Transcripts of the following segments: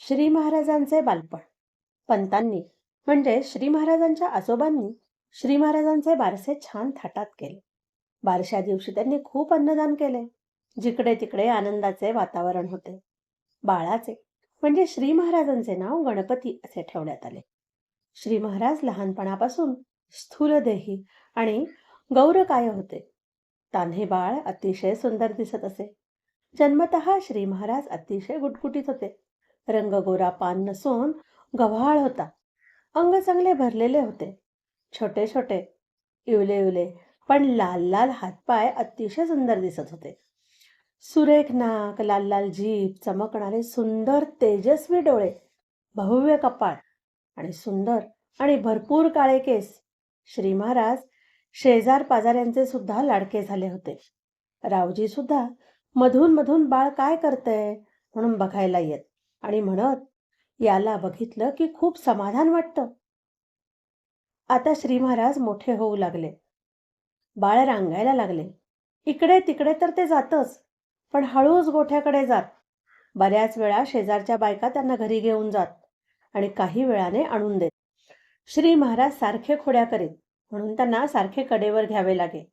श्री महाराजांचे बालपण. पंतांनी म्हणजे श्री महाराजांच्या आजोबांनी श्री महाराजांचे बारसे छान थाटात केले. बारशा दिवशी त्यांनी खूप अन्नदान केले जिकडे तिकडे आनंदाचे वातावरण होते. बाळाचे म्हणजे श्री महाराजांचे नाव गणपती असे ठेवण्यात आले. श्री महाराज लहानपणापासून स्थूलदेही आणि गौरकाय होते? तान्हे बाळ अतिशय सुंदर दिसत असे. जन्मतः श्री महाराज अतिशय गुटगुटीत होते. रंग गोरा पान नसून गव्हाळ होता. अंग चांगले भरलेले होते. छोटे छोटे इवले इवले पण लाल लाल हातपाय अतिशय सुंदर दिसत होते. सुरेख नाक लाल लाल जीभ चमकणारे सुंदर तेजस्वी डोळे भव्य कपाळ आणि सुंदर आणि भरपूर काळे केस. श्री महाराज शेजार पाजाऱ्यांचे सुद्धा लाडके झाले होते. रावजी सुद्धा मधून मधून बाळ काय करतंय म्हणून बघायला येत. आणि म्हणत याला बघितलं की खूप समाधान वाटतं. आता श्री महाराज मोठे होऊ लागले. बाळ रांगायला लागले. इकडे तिकडे तर ते जातच पण हळूच गोठ्याकडे जात. बऱ्याच वेळा शेजारच्या बायका त्यांना घरी घेऊन जात आणि काही वेळाने आणून देत. श्री महाराज सारखे खोड्या करीत म्हणून त्यांना सारखे कडेवर घ्यावे लागे.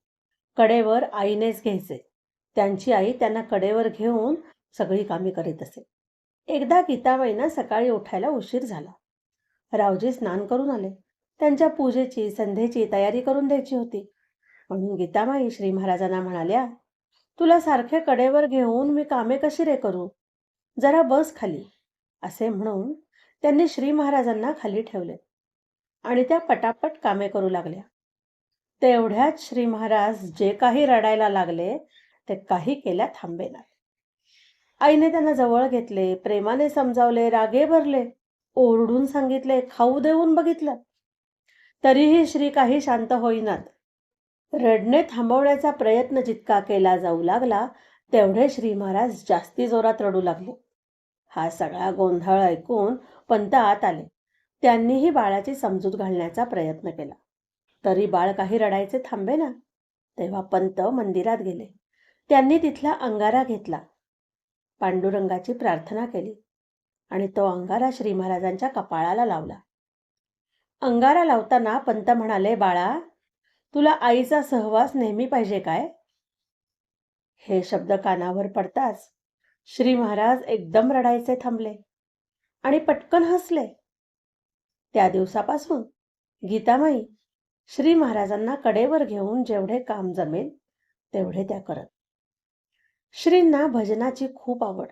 कडेवर आईनेच घ्यायचे. त्यांची आई त्यांना कडेवर घेऊन सगळी कामे करीत असे. एकदा गीताबाईंना सकाळी उठायला उशीर झाला. रावजी स्नान करून आले. त्यांच्या पूजेची संध्येची तयारी करून द्यायची होती. म्हणून गीताबाई श्री महाराजांना म्हणाल्या तुला सारखे कडेवर घेऊन मी कामे कशी रे करू? जरा बस खाली. असे म्हणून त्यांनी श्री महाराजांना खाली ठेवले आणि त्या पटापट कामे करू लागल्या. तेवढ्यात श्री महाराज जे काही रडायला लागले ते काही केल्या थांबेनात आईने त्यांना जवळ घेतले प्रेमाने समजावले रागे भरले ओरडून सांगितले खाऊ देऊन बघितलं. तरीही श्री काही शांत होईनात. रडणे थांबवण्याचा प्रयत्न जितका केला जाऊ लागला तेवढे श्री महाराज जास्ती जोरात रडू लागले. हा सगळा गोंधळ ऐकून पंत आत आले. त्यांनीही बाळाची समजूत घालण्याचा प्रयत्न केला. तरी बाळ काही रडायचे थांबे ना तेव्हा पंत मंदिरात गेले. त्यांनी तिथला अंगारा घेतला. पांडुरंगाची प्रार्थना केली आणि तो अंगारा श्री महाराजांच्या कपाळाला लावला. अंगारा लावताना पंत म्हणाले बाळा तुला आईचा सहवास नेहमी पाहिजे काय? हे शब्द कानावर पडताच श्री महाराज एकदम रडायचे थांबले आणि पटकन हसले. त्या दिवसापासून गीतामाई श्री महाराजांना कडेवर घेऊन जेवढे काम जमेल तेवढे त्या करत श्रींना भजनाची खूप आवड.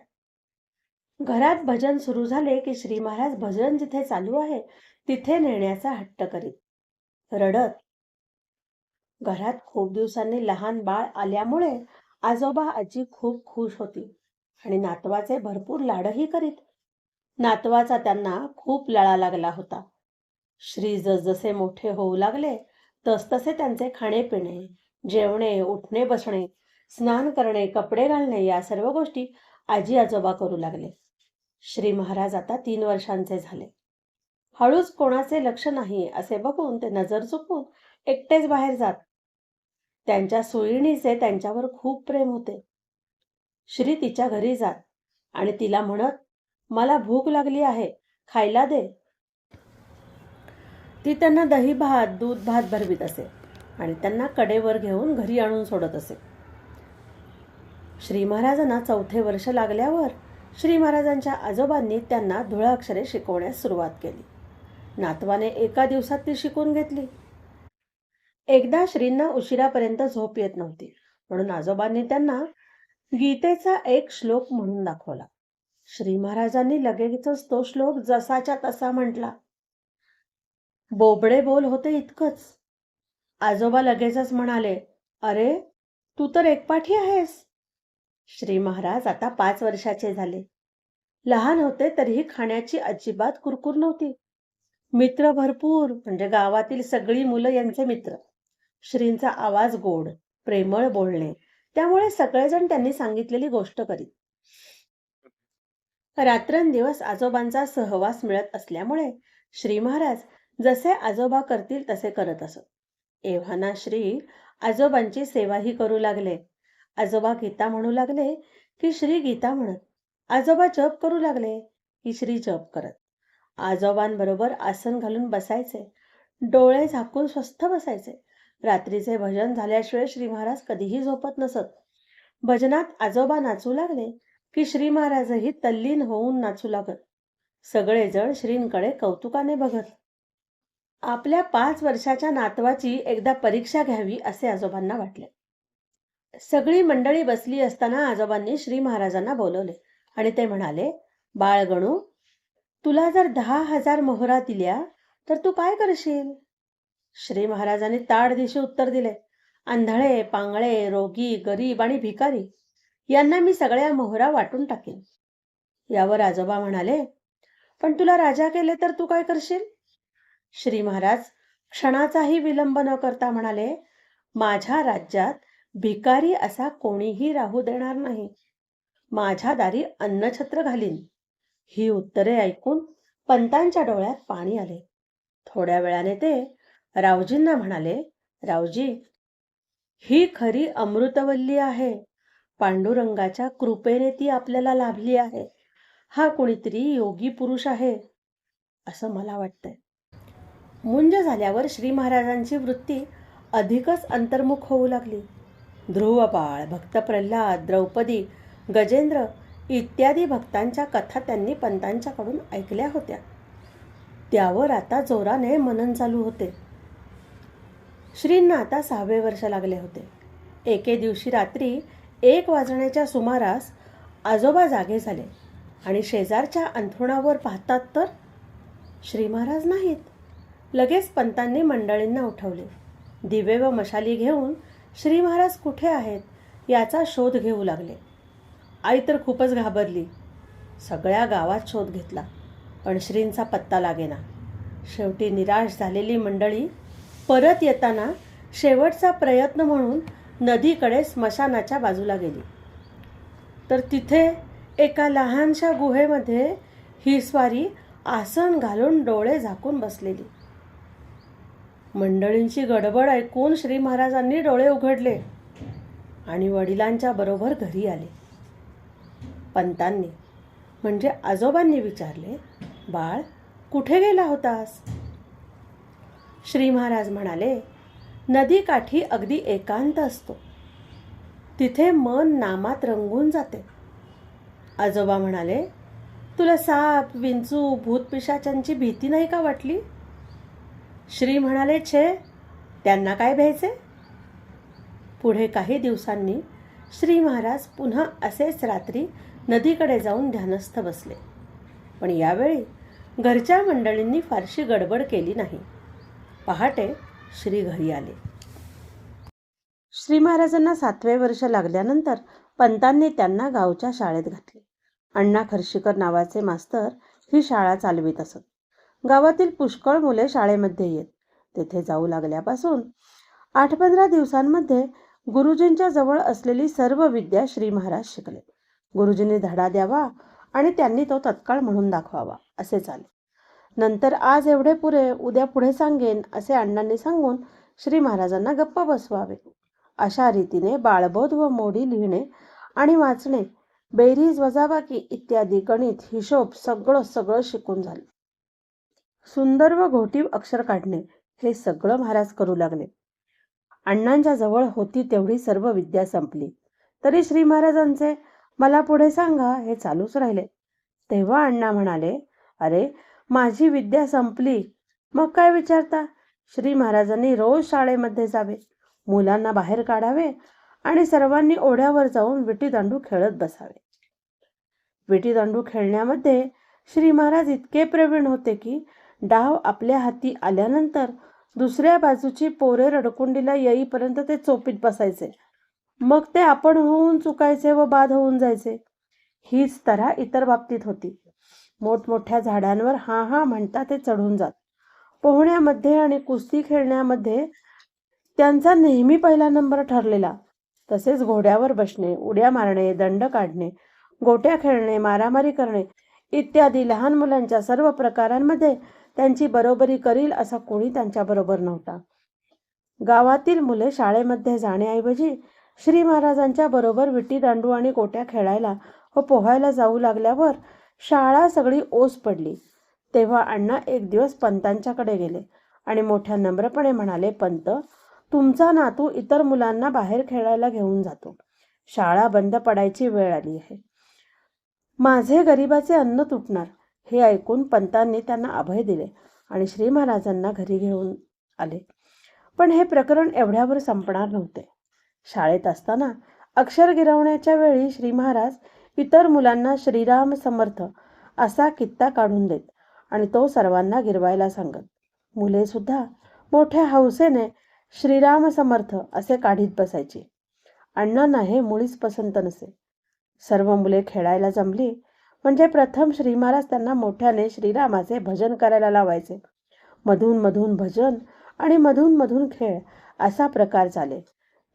घरात भजन सुरू झाले की श्री महाराज भजन जिथे चालू आहे तिथे नेण्याचा हट्ट करीत. रडत. घरात खूप दिवसांनी लहान बाळ आल्यामुळे आजोबा आजी खूप खुश होती आणि नातवाचे भरपूर लाडही करीत. नातवाचा त्यांना खूप लळा लागला होता. श्री जसजसे मोठे होऊ लागले तसतसे त्यांचे खाणेपिणे जेवणे उठणे बसणे स्नान करणे कपडे घालणे या सर्व गोष्टी आजी आजोबा करू लागले. श्री महाराज आता तीन वर्षांचे झाले. हळूच कोणाचे लक्ष नाही असे बघून ते नजर चुकून एकटेच बाहेर जात. त्यांच्या सुईणीचे त्यांच्यावर खूप प्रेम होते. श्री तिच्या घरी जात आणि तिला म्हणत मला भूक लागली आहे खायला दे. ती त्यांना दही भात दूध भात भरवीत असे आणि त्यांना कडेवर घेऊन घरी आणून सोडत असे. श्री महाराजांना चौथे वर्ष लागल्यावर श्री महाराजांच्या आजोबांनी त्यांना धुळाक्षरे शिकवण्यास सुरुवात केली. नातवाने एका दिवसात ती शिकून घेतली. एकदा श्रींना उशिरापर्यंत झोप येत नव्हती म्हणून आजोबांनी त्यांना गीतेचा एक श्लोक म्हणून दाखवला. श्री महाराजांनी लगेचच तो श्लोक जसाच्या तसा म्हटला. बोबडे बोल होते इतकंच. आजोबा लगेचच म्हणाले अरे तू तर एकपाठी आहेस. श्री महाराज आता पाच वर्षाचे झाले. लहान होते तरीही खाण्याची अजिबात कुरकुर नव्हती. मित्र भरपूर म्हणजे गावातील सगळी मुलं यांचे मित्र. श्रींचा आवाज गोड प्रेमळ बोलणे त्यामुळे सगळेजण त्यांनी सांगितलेली गोष्ट करीत. रात्रंदिवस आजोबांचा सहवास मिळत असल्यामुळे श्री महाराज जसे आजोबा करतील तसे करत असत. एव्हाना श्री आजोबांची सेवाही करू लागले. आजोबा गीता म्हणू लागले की श्री गीता म्हणत. आजोबा जप करू लागले की श्री जप करत. आजोबांबरोबर आसन घालून बसायचे. डोळे झाकून स्वस्थ बसायचे. रात्रीचे भजन झाल्याशिवाय श्री महाराज कधीही झोपत नसत. भजनात आजोबा नाचू लागले की श्री महाराजही तल्लीन होऊन नाचू लागत. सगळेजण श्रींकडे कौतुकाने बघत. आपल्या पाच वर्षाच्या नातवाची एकदा परीक्षा घ्यावी असे आजोबांना वाटले. सगळी मंडळी बसली असताना आजोबांनी श्री महाराजांना बोलवले. आणि ते म्हणाले बाळगणू तुला जर दहा हजार मोहरा दिल्या तर तू काय करशील? श्री महाराजांनी ताड दिशी उत्तर दिले आंधळे पांगळे रोगी गरीब आणि भिकारी यांना मी सगळ्या मोहरा वाटून टाकेन. यावर आजोबा म्हणाले पण तुला राजा केले तर तू काय करशील? श्री महाराज क्षणाचाही विलंब न करता म्हणाले माझ्या राज्यात भिकारी असा कोणीही राहू देणार नाही. माझ्या दारी अन्नछत्र घालीन. ही उत्तरे ऐकून पंतांच्या डोळ्यात पाणी आले. थोड्या वेळाने ते रावजींना म्हणाले रावजी ही खरी अमृतवल्ली आहे. पांडुरंगाच्या कृपेने ती आपल्याला लाभली आहे. हा कोणीतरी योगी पुरुष आहे. असं मला वाटतंय. मुंज झाल्यावर श्री महाराजांची वृत्ती अधिकच अंतर्मुख होऊ लागली. ध्रुवबाळ भक्त प्रल्हाद द्रौपदी गजेंद्र इत्यादी भक्तांच्या कथा त्यांनी पंतांच्याकडून ऐकल्या होत्या. त्यावर आता जोराने मनन चालू होते. श्रींना आता सहावे वर्ष लागले होते. एके दिवशी रात्री एक वाजण्याच्या सुमारास आजोबा जागे झाले आणि शेजारच्या अंथरुणावर पाहतात तर श्री महाराज नाहीत. लगेच पंतांनी मंडळींना उठवले. दिवे व मशाली घेऊन श्री महाराज कुठे आहेत याचा शोध घेऊ लागले. आई तर खूपच घाबरली. सगळ्या गावात शोध घेतला पण श्रींचा पत्ता लागेना. शेवटी निराश झालेली मंडळी परत येताना शेवटचा प्रयत्न म्हणून नदीकडे स्मशानाच्या बाजूला गेली. तर तिथे एका लहानशा गुहेमध्ये ही स्वारी आसन घालून डोळे झाकून बसलेली. मंडळींची गडबड ऐकून श्री महाराजांनी डोळे उघडले आणि वडिलांच्या बरोबर घरी आले. पंतांनी म्हणजे आजोबांनी विचारले बाळ कुठे गेला होतास? श्री महाराज म्हणाले नदीकाठी अगदी एकांत असतो. तिथे मन नामात रंगून जाते. आजोबा म्हणाले तुला साप विंचू भूतपिशाचांची भीती नाही का वाटली? श्री म्हणाले छे त्यांना काय भ्यायचे? पुढे काही दिवसांनी श्री महाराज पुन्हा असेच रात्री नदीकडे जाऊन ध्यानस्थ बसले. पण यावेळी घरच्या मंडळींनी फारशी गडबड केली नाही. पहाटे श्री घरी आले. श्री महाराजांना सातवे वर्ष लागल्यानंतर पंतांनी त्यांना गावच्या शाळेत घातले. अण्णा खर्शीकर नावाचे मास्तर ही शाळा चालवित असत. गावातील पुष्कळ मुले शाळेमध्ये येत. तेथे जाऊ लागल्यापासून आठ पंधरा दिवसांमध्ये गुरुजींच्या जवळ असलेली सर्व विद्या श्री महाराज शिकले. गुरुजींनी धडा द्यावा आणि त्यांनी तो तत्काळ म्हणून दाखवावा असे चाले नंतर आज एवढे पुरे उद्या पुढे सांगेन असे अण्णांनी सांगून श्री महाराजांना गप्प बसवावे. अशा रीतीने बाळबोध व मोडी लिहिणे आणि वाचणे बेरीज वजाबाकी इत्यादी गणित हिशोब सगळं सगळं शिकून झाले. सुंदर व घोटीव अक्षर काढणे हे सगळं महाराज करू लागले. अण्णांच्या जवळ होती तेवढी सर्व विद्या संपली. तरी श्री महाराजांचे मला पुढे सांगा हे चालूच राहिले. तेव्हा अण्णा म्हणाले अरे माझी विद्या संपली. मग काय विचारता? श्री महाराजांनी रोज शाळेमध्ये जावे मुलांना बाहेर काढावे आणि सर्वांनी ओढ्यावर जाऊन विटीदांडू खेळत बसावे. विटीदांडू खेळण्यामध्ये श्री महाराज इतके प्रवीण होते की डाव आपल्या हाती आल्यानंतर दुसऱ्या बाजूची पोरे रडकुंडीला येईपर्यंत ते चोपीत बसायचे. मग ते आपण होऊन चुकायचे व बाद होऊन जायचे. हीच तऱ्हा इतर बाबतीत होती. मोठमोठ्या झाडांवर हा हा म्हणता ते चढून जात. पोहण्यामध्ये आणि कुस्ती खेळण्यामध्ये त्यांचा नेहमी पहिला नंबर ठरलेला. तसेच घोड्यावर बसणे उड्या मारणे दंड काढणे गोट्या खेळणे मारामारी करणे इत्यादी लहान मुलांच्या सर्व प्रकारांमध्ये त्यांची बरोबरी करील असा कोणी त्यांच्याबरोबर नव्हता. गावातील मुले शाळेमध्ये जाण्याऐवजी श्री महाराजांच्या बरोबर विटी दांडू आणि गोट्या खेळायला व पोहायला जाऊ लागल्यावर शाळा सगळी ओस पडली. तेव्हा अण्णा एक दिवस पंतांच्याकडे गेले आणि मोठ्या नम्रपणे म्हणाले पंत तुमचा नातू इतर मुलांना बाहेर खेळायला घेऊन जातो. शाळा बंद पडायची वेळ आली आहे. माझे गरिबाचे अन्न तुटणार. हे ऐकून पंतांनी त्यांना अभय दिले आणि श्री महाराजांना घरी घेऊन आले. पण हे प्रकरण एवढ्यावर संपणार नव्हते. शाळेत असताना अक्षर गिरवण्याच्या वेळी श्री महाराज इतर मुलांना श्रीराम समर्थ असा कित्ता काढून देत आणि तो सर्वांना गिरवायला सांगत. मुले सुद्धा मोठ्या हौसेने श्रीराम समर्थ असे काढीत बसायची. अण्णांना हे मुळीच पसंत नसे. सर्व मुले खेळायला जमली म्हणजे प्रथम श्री महाराज त्यांना मोठ्याने श्रीरामाचे भजन करायला लावायचे. मधून मधून भजन आणि मधून मधून खेळ असा प्रकार चाले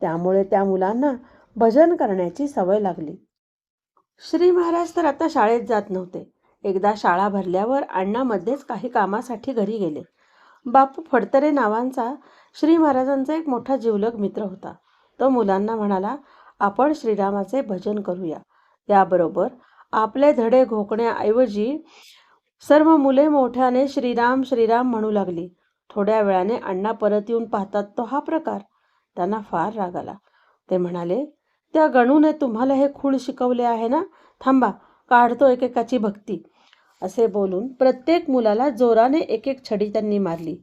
त्यामुळे त्या मुलांना भजन करण्याची सवय लागली. श्री महाराज तर आता शाळेत जात नव्हते. एकदा शाळा भरल्यावर अण्णामध्येच काही कामासाठी घरी गेले. बापू फडतरे नावांचा श्री महाराजांचा एक मोठा जिवलग मित्र होता. तो मुलांना म्हणाला आपण श्रीरामाचे भजन करूया. याबरोबर आपले धडे घोकण्याऐवजी सर्व मुले मोठ्याने श्रीराम श्रीराम म्हणू लागली. थोड्या वेळाने अण्णा परत येऊन पाहतात तो हा प्रकार. त्यांना फार राग आला. ते म्हणाले त्या गणूने तुम्हाला हे खूळ शिकवले आहे ना? थांबा काढतो एकेकाची भक्ती. असे बोलून प्रत्येक मुलाला जोराने एक एक छडी त्यांनी मारली.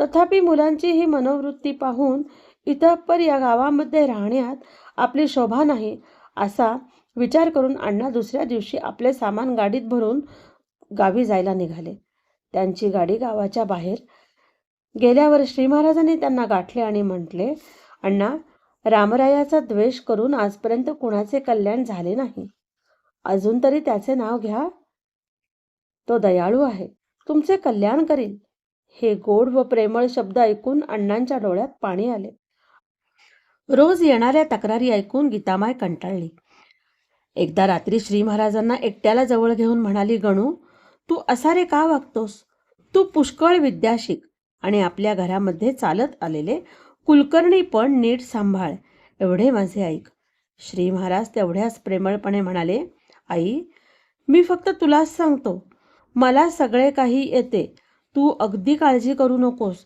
तथापि मुलांची ही मनोवृत्ती पाहून इतपर या गावामध्ये राहण्यात आपली शोभा नाही असा विचार करून अण्णा दुसऱ्या दिवशी आपले सामान गाडीत भरून गावी जायला निघाले. त्यांची गाडी गावाच्या बाहेर गेल्यावर श्री महाराजांनी त्यांना गाठले आणि म्हटले अण्णा रामरायाचा द्वेष करून आजपर्यंत कुणाचे कल्याण झाले नाही. अजून तरी त्याचे नाव घ्या. तो दयाळू आहे. तुमचे कल्याण करील. हे गोड व प्रेमळ शब्द ऐकून अण्णांच्या डोळ्यात पाणी आले. रोज येणाऱ्या तक्रारी ऐकून गीतामाय कंटाळली. एकदा रात्री श्री महाराजांना एकट्याला जवळ घेऊन म्हणाली गणू तू असा रे का वागतोस? तू पुष्कळ विद्या शिक आणि आपल्या घरामध्ये चालत आलेले कुलकर्णी पण नीट सांभाळ एवढे माझे ऐक. श्री महाराज तेवढ्याच प्रेमळपणे म्हणाले आई मी फक्त तुलाच सांगतो मला सगळे काही येते तू अगदी काळजी करू नकोस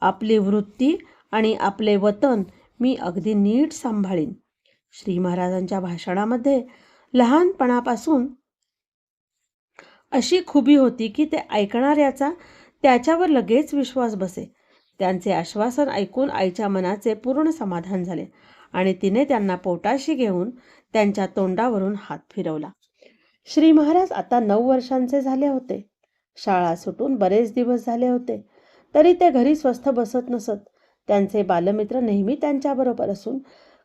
आपली वृत्ती आणि आपले वतन मी अगदी नीट सांभाळीन. श्री महाराजांच्या भाषणामध्ये लहानपणापासून अशी खुबी होती की ते ऐकणाऱ्याचा त्याच्यावर लगेच विश्वास बसे. त्यांचे आश्वासन ऐकून आईच्या मनाचे पूर्ण समाधान झाले आणि तिने त्यांना पोटाशी घेऊन त्यांच्या तोंडावरून हात फिरवला. श्री महाराज आता नऊ वर्षांचे झाले होते. शाळा सुटून बरेच दिवस झाले होते. तरी ते घरी स्वस्थ बसत नसत. त्यांचे बालमित्र नेहमी त्यांच्याबरोबर असून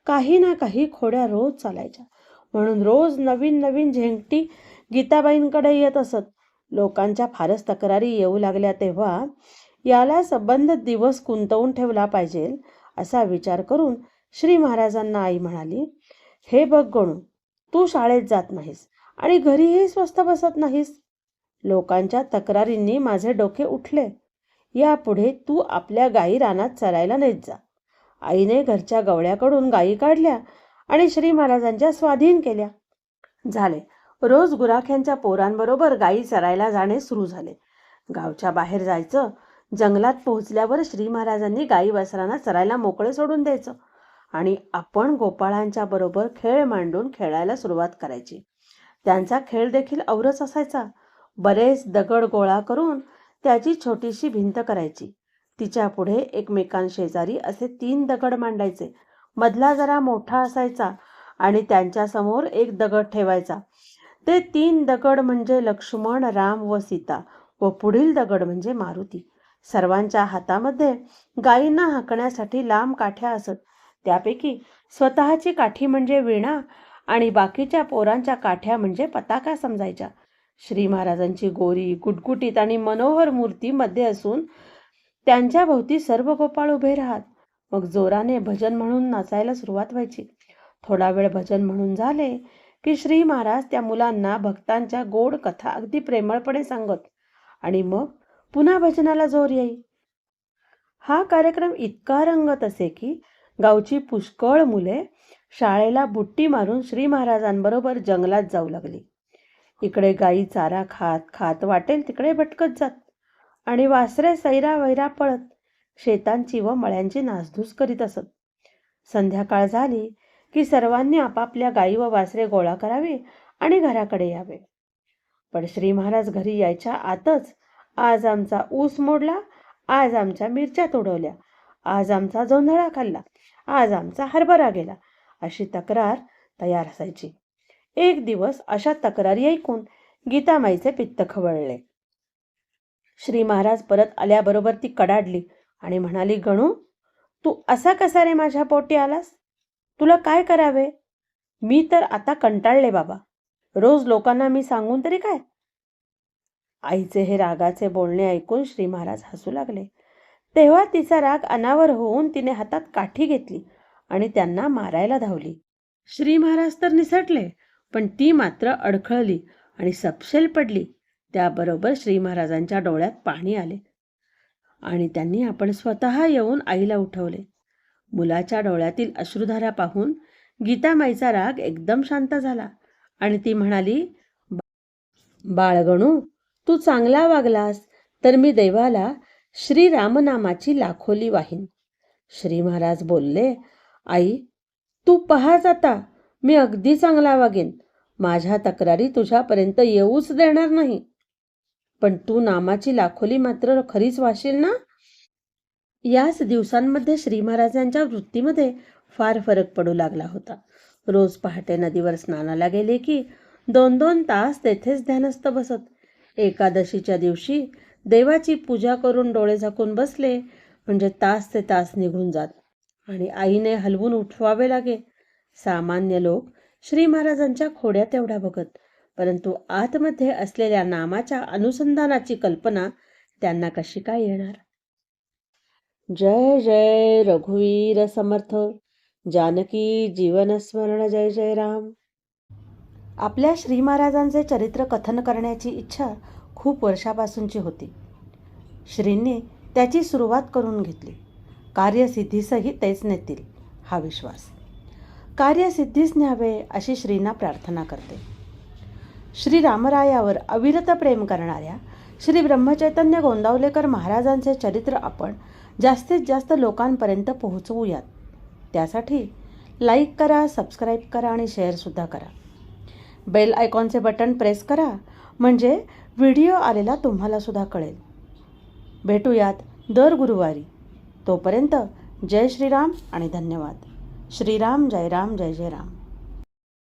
काही ना काही खोड्या रोज चालायच्या. म्हणून रोज नवीन नवीन झेंगटी गीताबाईंकडे येत असत. लोकांच्या फारच तक्रारी येऊ लागल्या तेव्हा याला संबंध दिवस कुंतवून ठेवला पाहिजे असा विचार करून श्री महाराजांना आई म्हणाली हे बघ गणू तू शाळेत जात नाहीस आणि घरीही स्वस्त बसत नाहीस. लोकांच्या तक्रारींनी माझे डोके उठले. यापुढे तू आपल्या गायी रानात चरायला नाहीत जा. आईने घरच्या गवळ्याकडून गायी काढल्या आणि श्री महाराजांच्या स्वाधीन केल्या. झाले. रोज गुराख्यांच्या पोरांबरोबर गायी चरायला जाणे सुरू झाले. गावच्या बाहेर जायचं. जंगलात पोहोचल्यावर श्री महाराजांनी गायी वासरांना चरायला मोकळे सोडून द्यायचं. आणि आपण गोपाळांच्या बरोबर खेळ मांडून खेळायला सुरुवात करायची. त्यांचा खेळ देखील औरच असायचा. बरेच दगड गोळा करून त्याची छोटीशी भिंत करायची. तिच्या पुढे एकमेकांशेजारी असे तीन दगड मांडायचे. मधला जरा मोठा असायचा आणि त्यांच्यासमोर एक दगड ठेवायचा. ते तीन दगड म्हणजे लक्ष्मण राम व सीता व पुढील दगड म्हणजे मारुती. सर्वांच्या हातामध्ये गायींना हाकण्यासाठी लांब काठ्या असत. त्यापैकी स्वतःची काठी म्हणजे विणा आणि बाकीच्या पोरांच्या काठ्या म्हणजे पताका समजायच्या. श्री महाराजांची गोरी गुटगुटीत आणि मनोहर मूर्ती मध्ये असून त्यांच्या भोवती सर्व गोपाळ उभे राहत. मग जोराने भजन म्हणून नाचायला सुरुवात व्हायची. थोडा वेळ भजन म्हणून झाले की श्री महाराज त्या मुलांना भक्तांच्या गोड कथा अगदी प्रेमळपणे सांगत आणि मग पुन्हा भजनाला जोर येई. हा कार्यक्रम इतका रंगत असे की गावची पुष्कळ मुले शाळेला बुट्टी मारून श्री महाराजांबरोबर जंगलात जाऊ लागली. इकडे गाई चारा खात खात वाटेल तिकडे भटकत जात आणि वासरे सैरा वैरा पळत शेतांची व मळ्यांची नासधूस करीत असत. संध्याकाळ झाली की सर्वांनी आपापल्या गाई व वासरे गोळा करावे आणि घराकडे यावे. पण श्री महाराज घरी यायच्या आतच आज आमचा ऊस मोडला आज आमच्या मिरच्या तोडवल्या आज आमचा जोंधळा खाल्ला आज आमचा हरभरा गेला अशी तक्रार तयार असायची. एक दिवस अशा तक्रारी ऐकून गीतामाईचे पित्त खवळले. श्री महाराज परत आल्याबरोबर ती कडाडली. आणि म्हणाली गणू तू असा कसा रे माझ्या पोटी आलास? तुला काय करावे? मी तर आता कंटाळले बाबा. रोज लोकांना मी सांगून तरी काय? आईचे हे रागाचे बोलणे ऐकून श्री महाराज हसू लागले. तेव्हा तिचा राग अनावर होऊन तिने हातात काठी घेतली आणि त्यांना मारायला धावली. श्री महाराज तर निसटले पण ती मात्र अडखळली आणि सपशेल पडली. त्याबरोबर श्री महाराजांच्या डोळ्यात पाणी आले. आणि त्यांनी आपण स्वतः येऊन आईला उठवले. मुलाच्या डोळ्यातील अश्रुधारा पाहून गीतामाईचा राग एकदम शांत झाला आणि ती म्हणाली बाळगणू तू चांगला वागलास तर मी देवाला श्री रामनामाची लाखोली वाहीन. श्री महाराज बोलले आई तू पहाच आता मी अगदी चांगला वागेन. माझ्या तक्रारी तुझ्यापर्यंत येऊच देणार नाही. पण तू नामाची लाखोली मात्र खरीच वाशील ना? याच दिवसांमध्ये श्री महाराजांच्या वृत्तीमध्ये फार फरक पडू लागला होता. रोज पहाटे नदीवर स्नानाला गेले की दोन दोन तास तेथेच ध्यानस्थ बसत. एकादशीच्या दिवशी देवाची पूजा करून डोळे झाकून बसले म्हणजे तास ते तास निघून जात. आणि आईने हलवून उठवावे लागे. सामान्य लोक श्री महाराजांच्या खोड्या तेवढ्या बघत परंतु आतमध्ये असलेल्या नामाच्या अनुसंधानाची कल्पना त्यांना कशी काय येणार? जय जय रघुवीर समर्थ. जानकी जीवनस्मरण जय जय राम. आपल्या श्री महाराजांचे चरित्र कथन करण्याची इच्छा खूप वर्षापासूनची होती. श्रींनी त्याची सुरुवात करून घेतली. कार्यसिद्धीसही तेच नेतील हा विश्वास. कार्यसिद्धीस न्यावे अशी श्रींना प्रार्थना करते. श्री रामरायावर अविरत प्रेम करणाऱ्या श्री ब्रह्मचैतन्य गोंदावलेकर महाराजांचे चरित्र आपण जास्तीत जास्त लोकांपर्यंत पोहोचवूयात. त्यासाठी लाईक करा सबस्क्राईब करा आणि शेअरसुद्धा करा. बेल आयकॉनचे बटन प्रेस करा म्हणजे व्हिडिओ आलेला तुम्हालासुद्धा कळेल. भेटूयात दर गुरुवारी. तोपर्यंत जय श्रीराम आणि धन्यवाद. श्रीराम जय राम जय जय राम.